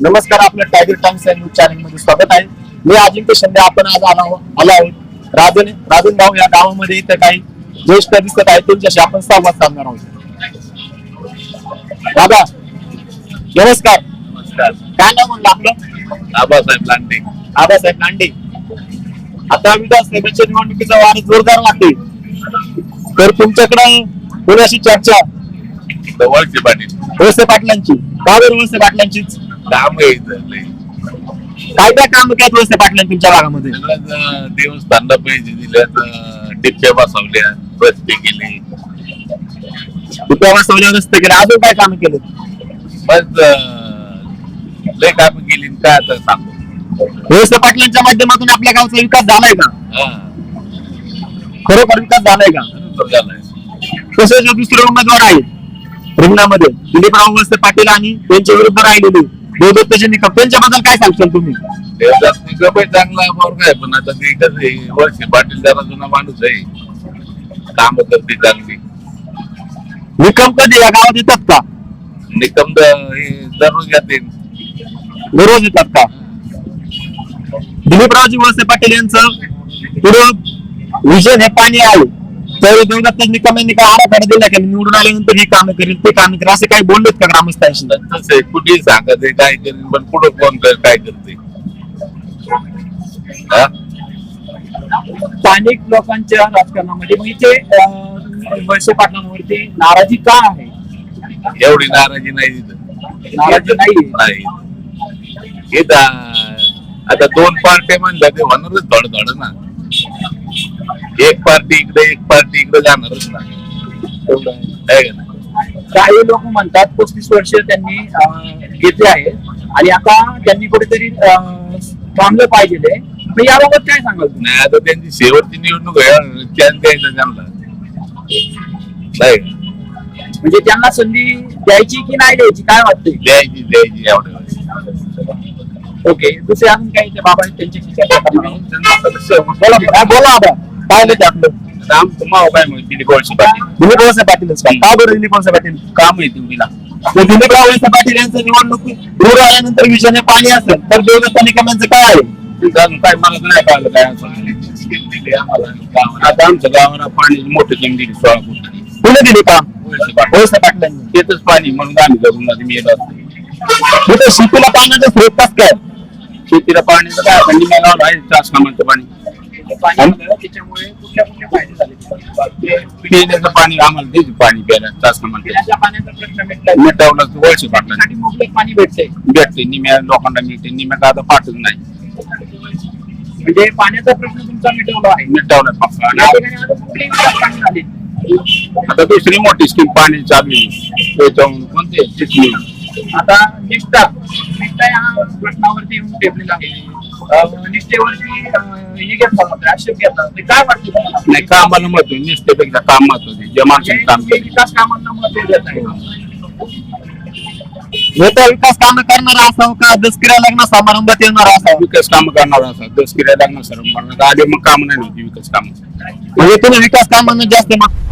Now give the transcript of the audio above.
नमस्कार आपल्या tiger times या न्यूज चॅनलमध्ये स्वागत आहे. मी अजिंक्य शिंदे आपण आज आलो आलो आहोत राजन राजन भाऊ या गावामध्ये इथे काही ज्येष्ठ दिसत आहेत. त्यांच्याशी आपण संवाद साधणार आहोत. दादा नमस्कार. नमस्कार. काय नाव म्हणलं आपलं? आबासाहेब लांडे. आबासाहेब लांडे. आता विधानसभेच्या निवडणुकीचा वार जोरदार लागते तर तुमच्याकडे कोणाशी चर्चा? जवळचे पाटील. वळसे पाटलांची. का बरं वळसे पाटलांचीच? काम आहे इथं. लय. काय काय काम केलं वळसे पाटलांनी तुमच्या भागामध्ये? सगळ्यात, अं, देवस्थानला पैसे दिल्यात अं, टिप्प्या बसवल्या रस्ते केले. रुपया वाचवल्यावर रस्ते केले. अजून काय काम केले बस अं, लय काम केली काय आता सांगू? वळसे पाटलांच्या माध्यमातून आपल्या गावचा विकास झालाय का? हा. खरोखर विकास झालाय का? झालंय. तसेच जो दुसरे उमेदवार आहे रिंगणामध्ये. दिलीपराव वळसे पाटील आणि त्यांच्या विरुद्ध राहिलेले. देवदत्तचे निकम त्यांच्याबद्दल काय सांगशाल तुम्ही? निकम आहे चांगला पोरगा आहे पण आता ते कसं आहे वर्षी पाटील जरा जुना माणूस आहे. काम करते चांगली. निकम कधी या गावात येतात का? निकम द- हे दररोज येते. दररोज येतात का? दिलीपरावजी वळसे पाटील यांचं पुढं विजन हे पाणी आहे तर देवदत्त निकम यांनी काय आराखडा दिला की निवडून आल्यानंतर ही कामं करेल ते कामं करेल असे काही बोललेत का ग्रामस्थांशी? तसं आहे कुठेही सांगत आहे काय करेल पण पुढं कोण कर- काय करते? हा? स्थानिक लोकांच्या राजकारणामध्ये अं, वळसे पाटलांवरती नाराजी का आहे? एवढी नाराजी नाही तिथं नाराजी नाहीये. नाही. इथं आता दोन पार्ट्या म्हणल्या ते होणारच थोडं ना. एक पार्टी इकडे एक पार्टी इकडे जाणारच ना. आहे का नाही? काही लोक म्हणतात पस्तीस वर्ष त्यांनी अं, घेतले आहे आणि आता त्यांनी कुठेतरी अं, थांबलं पाहिजे याबाबत काय सांगाल तुम्ही? नाही आता त्यांची शेवटची निवडणूक आहे. द्यायचा त्यांना नाही. का? म्हणजे त्यांना संधी द्यायची की नाही द्यायची? काय वाटतंय? द्यायची द्यायची एवढ्या वेळेस ओके. दुसरे अजून काही ते बाबा आहेत त्यांच्याशी चर्चा करणार आहोत. त्यांना सदस्य बोला बोला आता काय नाही आपलं. तुम्हाला काय माहिती दिलीप वळसे पाटील. दिलीप वळसे पाटीलच का का बरं दिलीप वळसे पाटील? काम आहे तर वळसे पाटील यांचं निवडणूक दूर आल्यानंतर विषयाने पाणी असेल तर देवदत्त काय आहे? काय मला तर नाही कळलं काय असं. दिली आम्हाला गावाला. आता आमच्या गावाला पाणी मोठं दिली सोळा फूट कुणी दिली का वळसे पाटील. वळसे पाटलांनी? येतच पाणी म्हणून आम्ही जगून आधी मी येत असतो. इथे शेतीला पाण्याचा स्रोत काय? शेतीला पाण्याचं काय आहे कामाचं पाणी. त्याच्यामुळे कुठल्या कुठल्या फ़ायदे झाले पिण्याचं पाणी आम्हाला द्यायचं पाणी प्यायला. चार पिण्याच्या पाण्याचा प्रश्न मिटलाय मिटावलं तर वळसे पाटला साठी पाणी भेटतंय भेटते निम्या लोकांना मिळते निम्या आता पाठच नाही. म्हणजे पाण्याचा प्रश्न तुमचा मिटवला आहे. मिटावलं पक्का या ठिकाणी आता कुठली विकास कामे आता दुसरी मोठी स्कीम पाणी चालू आहे. त्याच्याहून कोणते? चिखली. आता निष्ठा निष्ठा या प्रश्नावरती येऊन टेपलेला आहे. अं, निष्ठेवरती अं, हे घेतला जातोय आक्षेप घेतला. जातोय काय वाटतं तुम्हाला? नाही कामाला महत्त्व. निष्ठेपेक्षा काम. ज्या माणसाने काम केलं विकास कामांना महत्त्व देत आहे नेता विकास काम करणारा असावं का? दसकिरा लग्न समारंभात येणारा असावं? विकास काम करणार असा दस किराय लागणार सर आले मग काम नाही नव्हती विकास काम. म्हणजे तुम्ही विकास कामांना जास्त मत